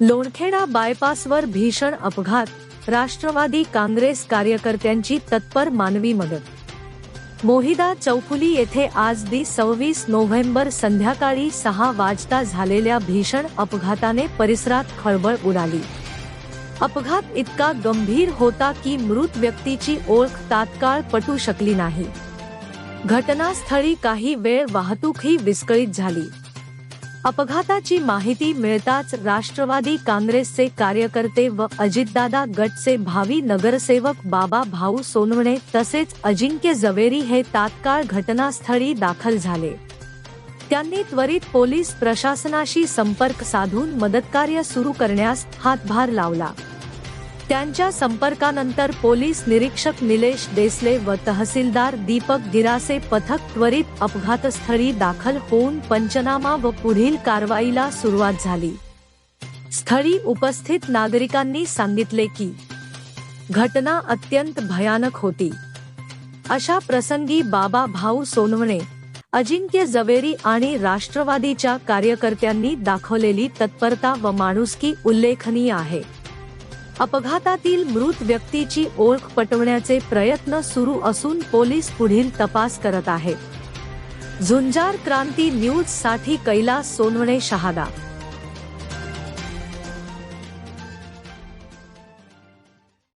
लोणखेडा बायपासवर भीषण अपघात राष्ट्रवादी काँग्रेस कार्यकर्त्यांची तत्पर मानवी मदत. मोहिदा चौफुली येथे आज दि सव्वीस नोव्हेंबर संध्याकाळी सहा वाजता झालेल्या भीषण अपघाताने परिसरात खळबळ उडाली. अपघात इतका गंभीर होता की मृत व्यक्तीची ओळख तात्काळ पटू शकली नाही. घटनास्थळी काही वेळ वाहतूकही विस्कळीत झाली. अपघाताची माहिती मिळताच राष्ट्रवादी काँग्रेसचे कार्यकर्ते व अजितदादा गटचे भावी नगरसेवक बाबा भाऊ सोनवणे तसेच अजिंक्य जवेरी हे तात्काळ घटनास्थळी दाखल झाले. त्यांनी त्वरित पोलीस प्रशासनाशी संपर्क साधून मदतकार्य सुरू करण्यास हातभार लावला. त्यांच्या संपर्कानंतर पोलीस निरीक्षक निलेश देसले व तहसीलदार दीपक गिरासे पथक त्वरित अपघातस्थळी दाखल होऊन पंचनामा व पुढील कारवाईला सुरुवात झाली. स्थळी उपस्थित नागरिकांनी सांगितले की घटना अत्यंत भयानक होती. अशा प्रसंगी बाबा भाऊ सोनवणे अजिंक्य जवेरी आणि राष्ट्रवादीच्या कार्यकर्त्यांनी दाखवलेली तत्परता व माणुसकी उल्लेखनीय आहे. अपघातातील मृत व्यक्तीची ओळख पटवण्याचे प्रयत्न सुरू असून पोलीस पुढील तपास करत आहेत. झुंजार क्रांती न्यूजसाठी कैलास सोनवणे शहादा.